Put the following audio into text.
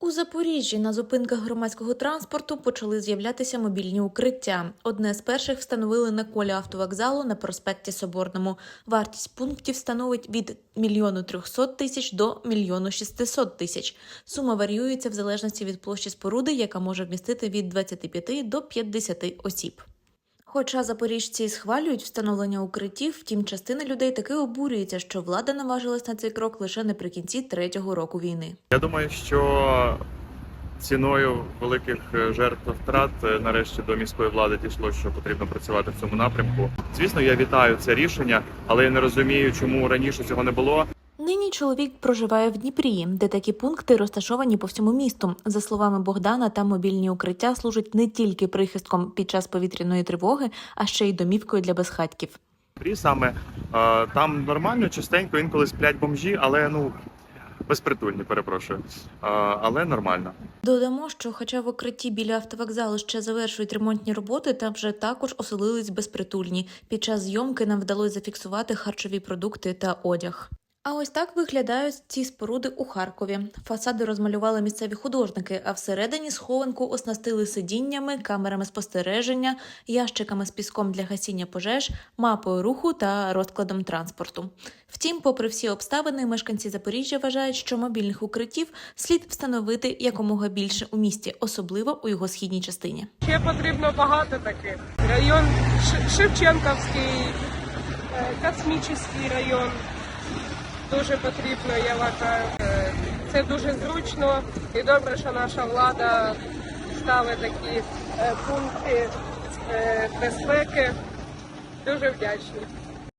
У Запоріжжі на зупинках громадського транспорту почали з'являтися мобільні укриття. Одне з перших встановили на колі автовокзалу на проспекті Соборному. Вартість пунктів становить від мільйону трьохсот тисяч до мільйону шістисот тисяч. Сума варіюється в залежності від площі споруди, яка може вмістити від 25 до 50 осіб. Хоча запоріжці схвалюють встановлення укриттів, втім частина людей таки обурюється, що влада наважилась на цей крок лише наприкінці третього року війни. Я думаю, що ціною великих е, жертв втрат е, нарешті до міської влади дійшло, що потрібно працювати в цьому напрямку. Звісно, я вітаю це рішення, але я не розумію, чому раніше цього не було. Нині чоловік проживає в Дніпрі, де такі пункти розташовані по всьому місту. За словами Богдана, там мобільні укриття служать не тільки прихистком під час повітряної тривоги, а ще й домівкою для безхатьків. Дніпрі саме е, там нормально, частенько інколи сплять бомжі, але ну безпритульні, перепрошую. Е, але нормально. Додамо, що, хоча в укритті біля автовокзалу ще завершують ремонтні роботи, там вже також оселились безпритульні. Під час зйомки нам вдалося зафіксувати харчові продукти та одяг. А ось так виглядають ці споруди у Харкові. Фасади розмалювали місцеві художники, а всередині схованку оснастили сидіннями, камерами спостереження, ящиками з піском для гасіння пожеж, мапою руху та розкладом транспорту. Втім, попри всі обставини, мешканці Запоріжжя вважають, що мобільних укриттів слід встановити якомога більше у місті, особливо у його східній частині. Ще потрібно багато таких. Район Шевченківський, е, Космічний район. Дуже потрібно, я вважаю. Е, Це дуже зручно і добре, що наша влада ставить такі е, пункти е, безпеки. Дуже вдячні.